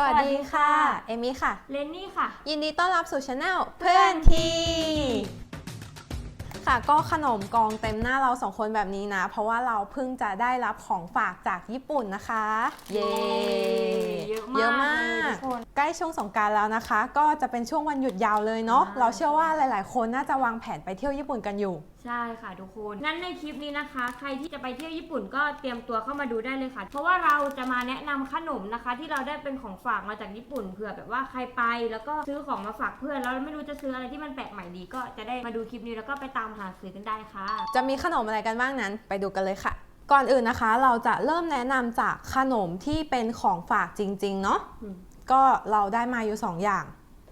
สวัสดีค่ะสวัสดีค่ะ เอมี่ค่ะ เลนนี่ค่ะ ยินดีต้อนรับสู่ช anel เพื่อนทีค่ะก็ขนมกองเต็มหน้าเราสองคนแบบนี้นะ เพราะว่าเราเพิ่งจะได้รับของฝากจากญี่ปุ่นนะคะ เย้ เยอะ นใกล้ช่วงสงกรารแล้วนะคะ ก็จะเป็นช่วงวันหยุดยาวเลยเนาะอ่าเราเชื่อว่าหลาย ๆ คนน่าจะวางแผนไปเที่ยวญี่ปุ่นกันอยู่ ใช่ค่ะทุกคนงั้นในคลิปนี้นะคะ ใครที่จะไปเที่ยวญี่ปุ่นก็เตรียมตัวเข้ามาดูได้เลยค่ะ เพราะว่าเราจะมาแนะนำขนมนะคะ ที่เราได้เป็นของฝากมาจากญี่ปุ่นเผื่อแบบว่าใครไป แล้วก็ซื้อของมาฝากเพื่อนแล้วไม่รู้จะซื้ออะไรที่มันแปลกใหม่ดีก็จะได้มาดูคลิปนี้แล้วก็ไปตามหาซื้อกันได้ค่ะ จะมีขนมอะไรกันบ้างนั้น ไปดูกันเลยค่ะ ก่อนอื่นนะคะ เราจะเริ่มแนะนำจากขนมที่เป็นของฝากจริง ๆ เนาะอืม ก็เราได้มาอยู่ 2 อย่าง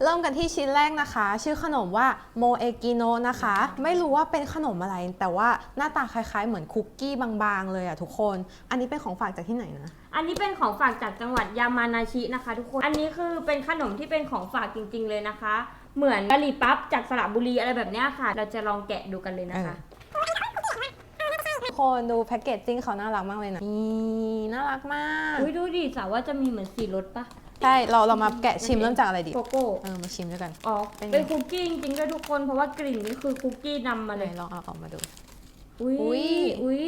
เริ่มกันที่ชิ้นแรกนะคะ ชื่อขนมว่าโมเอกิโนนะคะ ไม่รู้ว่าเป็นขนมอะไร แต่ว่าหน้าตาคล้ายๆ เหมือนคุกกี้บางๆ เลยอะทุกคน อันนี้เป็นของฝากจากที่ไหนนะ อันนี้เป็นของฝากจากจังหวัดยามานาชินะคะ ทุกคน อันนี้คือเป็นขนมที่เป็นของฝากจริง ๆ เลยนะคะ เหมือนกะหรี่ปั๊บจากสระบุรีอะไรแบบเนี้ยค่ะ เราจะลองแกะดูกันเลยนะคะ ทุกคนดูแพ็กเกจจิ้งเขาน่ารักมากเลยนะนี่น่ารักมาก อุ้ยดูดิสาวว่าจะมีเหมือนสีรสปะใช่เราเรามาแกะชิมเริ่มจากอะไรดีโกโก้เออมาชิมด้วยกัน อ๋อ เป็นไง เป็นคุกกี้จริงๆด้วยทุกคน เพราะว่ากลิ่นนี่คือคุกกี้นำมาไหเลนยลองเอาออกมาดู อุ้ยอุ๊ยอุ้ย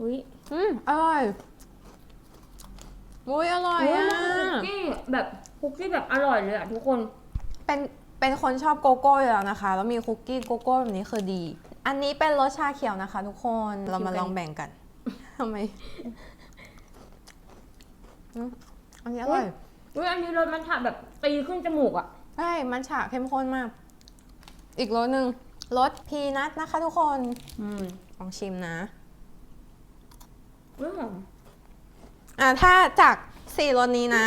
อุ้ยอืมอร่อยอุ้ยอร่อยอุ๊ยอะมันคือคุกกี้แบบคุกกี้แบบอร่อยเลยอะทุกคน เป็นเป็นคนชอบโกโก้อยู่แล้วนะคะ แล้วมีคุกกี้โกโก้แบบนี้คือดี อันนี้เป็นรสชาเขียวนะคะ ทุกคนเรามาลองแบ่งกันทำไม อืมอันนี้อร่อยอุ้ยอันนี้รสมันถาแบบตีขึ้นจมูกอะใช่มันฉาเข้มข้นมาก อีกรสหนึ่งรสพีนัทนะคะทุกคนอืมลองชิมนะอุ้ยหอมอ่าถ้าจากสี่รสนี้นะ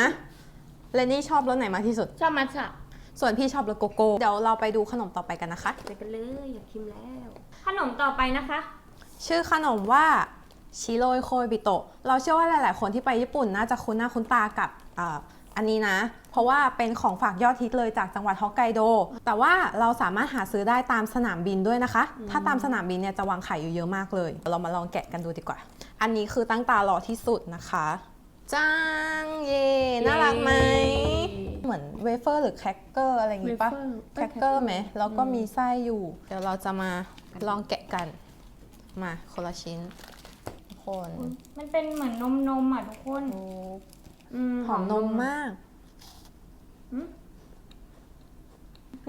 เลนนี่ชอบรสไหนมากที่สุด ชอบมัทฉะส่วนพี่ชอบรสโกโก้ เดี๋ยวเราไปดูขนมต่อไปกันนะคะ ไปกันเลยอยากชิมแล้ว ขนมต่อไปนะคะ ชื่อขนมว่า ชิโรยโคยบิโตะ เราเชื่อว่าหลาย ๆ คนที่ไปญี่ปุ่นน่าจะคุ้นหน้าคุ้นตากับอ่าอันนี้นะ เพราะว่าเป็นของฝากยอดฮิตเลยจากจังหวัดฮอกไกโด แต่ว่าเราสามารถหาซื้อได้ตามสนามบินด้วยนะคะ ถ้าตามสนามบินเนี่ยจะวางขายอยู่เยอะมากเลย เรามาลองแกะกันดูดีกว่า อันนี้คือตั้งตารอที่สุดนะคะจ้างเย่น่ารักไหม เหมือนเวเฟอร์หรือแครกเกอร์อะไรอย่างงี้ปะ wafer แครกเกอร์ไหมแล้วก็มีไส้อยู่ เดี๋ยวเราจะมาลองแกะกัน มาคนละชิ้นทุก คนมันเป็นเหมือนนมนมๆอะทุกคนโอ้อืมหอมนมมากอืม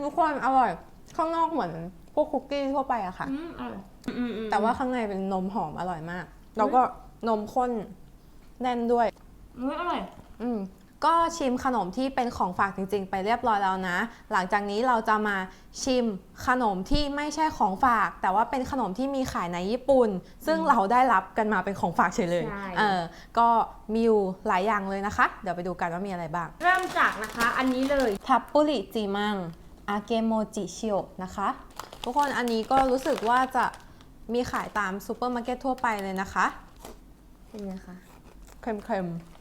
ทุกคนอร่อย ข้างนอกเหมือนพวกคุกกี้ทั่วไปอะค่ะอืมอร่อยอืมอืมแต่ว่าข้างในเป็นนมหอมอร่อยมาก แล้วก็นมข้นแน่นด้วยอุ้ยอร่อย อืม ก็ชิมขนมที่เป็นของฝากจริง ๆ ไปเรียบร้อยแล้วนะ หลังจากนี้เราจะมาชิมขนมที่ไม่ใช่ของฝาก แต่ว่าเป็นขนมที่มีขายในญี่ปุ่น ซึ่งเราได้รับกันมาเป็นของฝากเฉยเลย ใช่ เออ ก็มีอยู่หลายอย่างเลยนะคะ เดี๋ยวไปดูกันว่ามีอะไรบ้าง เริ่มจากนะคะอันนี้เลย ทับปุริจิมัง อาเกโมจิชิโอนะคะ ทุกคนอันนี้ก็รู้สึกว่าจะมีขายตามซูเปอร์มาร์เก็ตทั่วไปเลยนะคะ เป็นไงคะ เค็มๆ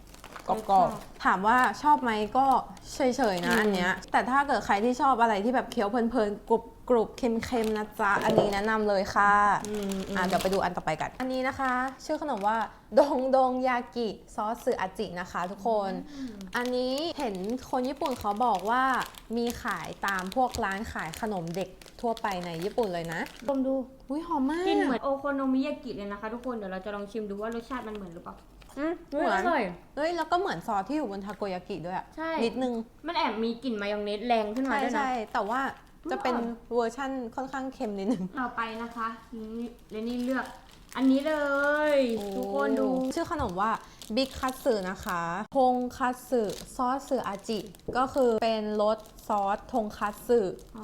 กรอบๆถามว่าชอบไหมก็เฉยๆนะอืมอันเนี้ยแต่ถ้าเกิดใครที่ชอบอะไรที่แบบเคี้ยวเพลินๆกรุบกรุบๆเค็มๆนะจ๊ะอันนี้แนะนำเลยค่ะอืมอะเดี๋ยวไปดูอันต่อไปกัน อันนี้นะคะ ชื่อขนมว่าดงดงยากิซอสสึอาจินะคะ ทุกคน อันนี้เห็นคนญี่ปุ่นเขาบอกว่ามีขายตามพวกร้านขายขนมเด็กทั่วไปในญี่ปุ่นเลยนะลองดู อุ้ยหอมมากกินเหมือนโอโคโนมิยากิเลยนะคะทุกคน เดี๋ยวเราจะลองชิมดูว่ารสชาติมันเหมือนหรือเปล่า อืมอุ๊เหยมืออนร่อย เฮ้ยแล้วก็เหมือนซอสที่อยู่บนทาโกยากิด้วยอะใช่ นิดนึงมันแอบมีกลิ่นมายองเนสแรงขึ้นมาใช่ด้วยนะ ใช่แต่ว่าจะเป็นอืมเวอร์ชั่นค่อนข้างเค็มนิดนึงต่อไปนะคะนี่เลนี่เลือก อันนี้เลย ทุกคนดู ชื่อขนมว่าบิ๊กคัตสึนะคะทงคัตสึซอสสึอาจิ ก็คือเป็นรสซอสทงคัตสึอ๋อ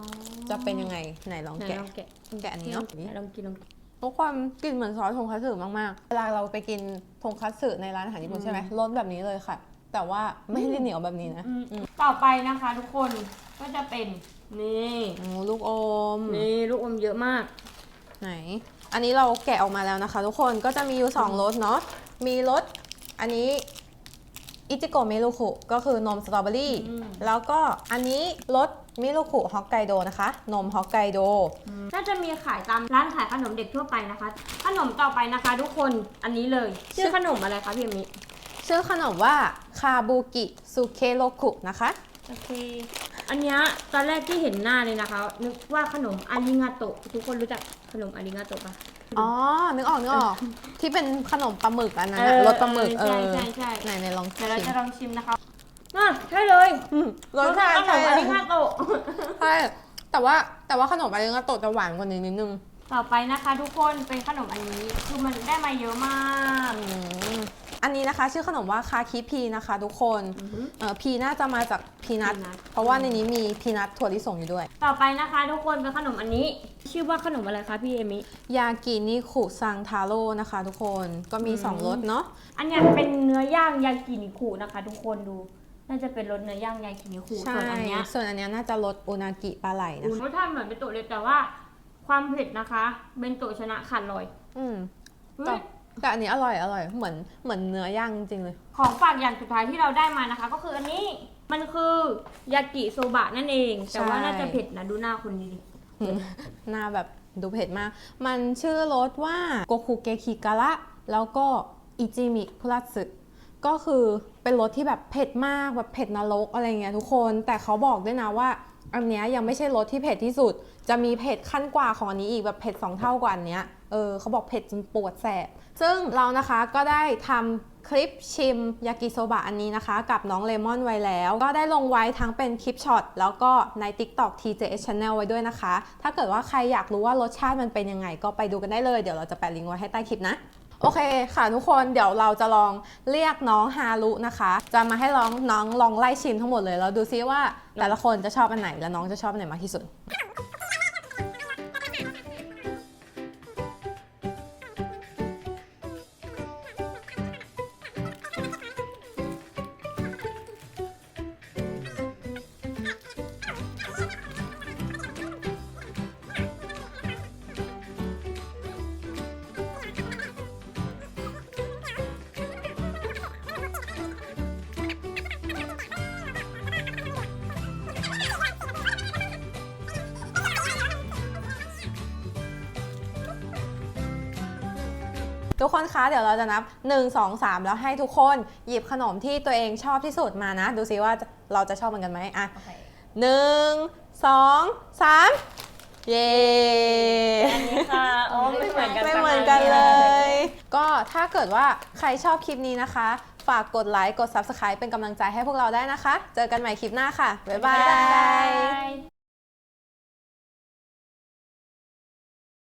จะเป็นยังไงไหนลองไหนแกะลองแกะ แกะอันนี้เนาะไหลองกินลองกิน ทุกคนกลิ่นเหมือนซอสทงคัตสึมากๆ เวลาเราไปกินทงคัตสึในร้านอาหารญี่ปุ่นอืมใช่ไหมรสแบบนี้เลยค่ะ แต่ว่าไม่ได้เหนียวแบบนี้นะอืมต่อไปนะคะทุกคนก็จะเป็น นี่โอ้ลูกอม นี่ลูกอมเยอะมาก ไหน อันนี้เราแกะออกมาแล้วนะคะ ทุกคนก็จะมีอยู่ 2รสเนาะ มีรสอันนี้อิจิโกะเมลุคุก็คือนมสตรอเบอรี่ อืม แล้วก็อันนี้รส มิลุคุฮอกไกโดนะคะ นมฮอกไกโดก็จะมีขายตามร้านขายขนมเด็กทั่วไปนะคะ ขนมต่อไปนะคะ ทุกคนอันนี้เลย ชื่อขนมอะไรคะพี่เอมิชื่อขนมว่าคาบูกิสุเคโรคุนะคะโอเคอันเนี้ยตอนแรกที่เห็นหน้าเลยนะคะ นึกว่าขนมอาริงาโตะทุกคนรู้จักขนมอาริงาโตะปะอ๋อ นึกออกนึกออก ที่เป็นขนมปลาหมึกอันนั้นอะรสปลาหมึกเอใช่อใช่ใช่ไหนในลองชิเดี๋ยวเรามจะลองชิมนะคะ อะใช่เลยอืมรสชาติขนใช่มอาริงาโตะใช่แต่ว่าแต่ว่าขนมอะไรก็โตะจะหวานกว่านี้นิดนึงต่อไปนะคะ ทุกคนเป็นขนมอันนี้คือมันได้มาเยอะมากอืมอันนี้นะคะ ชื่อขนมว่าคาคิพีนะคะ ทุกคนเออพีน่าจะมาจากพีนัท peanut เพราะว่าในนี้มีพีนัทถั่วลิสงอยู่ด้วย ต่อไปนะคะ ทุกคนเป็นขนมอันนี้ ชื่อว่าขนมอะไรคะพี่เอมิ ยากินิคุซังทาโร่นะคะ ทุกคนก็มี อืมสองรสเนาะอันเนี้ยเป็นเนื้อย่างยากินิคุนะคะ ทุกคนดู น่าจะเป็นรสเนื้อย่างยากินิคุใช่ส่วนอันเนี้ยส่วนอันเนี้ยน่าจะรสโอนากิปลาไหลนะคะรสชาติเหมือนเป็นโตะเลยแต่ว่าความเผ็ดนะคะเป็นโตะชนะขาดลอยอืมเฮ้แต่ยแต่อันนี้อร่อยอร่อยเหมือนเหมือนเนื้อย่างจริงๆเลย ของฝากอย่างสุดท้ายที่เราได้มานะคะ ก็คืออันนี้มันคือยากิโซบะนั่นเอง แต่ว่าใช่น่าจะเผ็ดนะดูหน้าคุณดีดิหน้าแบบดูเผ็ดมาก มันชื่อรสว่าโกคุเกคิการะแล้วก็อิจิมิพลัสึ ก็คือเป็นรสที่แบบเผ็ดมากแบบเผ็ดนรกอะไรเงี้ยทุกคน แต่เขาบอกด้วยนะว่าอันเนี้ยยังไม่ใช่รสที่เผ็ดที่สุด จะมีเผ็ดขั้นกว่าของอันนี้อีกแบบเผ็ดสองเท่ากว่าอันเนี้ยเออเขาบอกเผ็ดจนปวดแสบ ซึ่งเรานะคะก็ได้ทำคลิปชิมยากิโซบะอันนี้นะคะ กับน้องเลมอนไว้แล้ว ก็ได้ลงไว้ทั้งเป็นคลิปช็อตแล้วก็ใน TikTok TJS Channel ไว้ด้วยนะคะ ถ้าเกิดว่าใครอยากรู้ว่ารสชาติมันเป็นยังไง ก็ไปดูกันได้เลย เดี๋ยวเราจะแปะลิงก์ไว้ให้ใต้คลิปนะ โอเคค่ะทุกคนเดี๋ยวเราจะลองเรียกน้องฮารุนะคะ จะมาให้ลองน้องลองไล่ชิมทั้งหมดเลยแล้วดูซิว่าแต่ละคนจะชอบอันไหนและน้องจะชอบอันไหนมากที่สุด ทุกคนคะเดี๋ยวเราจะนับ 1 2 3 แล้วให้ทุกคนหยิบขนมที่ตัวเองชอบที่สุดมานะ ดูซิว่าจะเราจะชอบเหมือนกันไหมอะโอเคหนึ่งสองสามเย้อันนี้ค่ะอ๋อไม่เหมือนกันไม่เหมือนกันเลย ก็ถ้าเกิดว่าใครชอบคลิปนี้นะคะ ฝากกดไลค์กด Subscribe เป็นกำลังใจให้พวกเราได้นะคะ เจอกันใหม่คลิปหน้าค่ะ บ๊ายบาบ๊ายบายย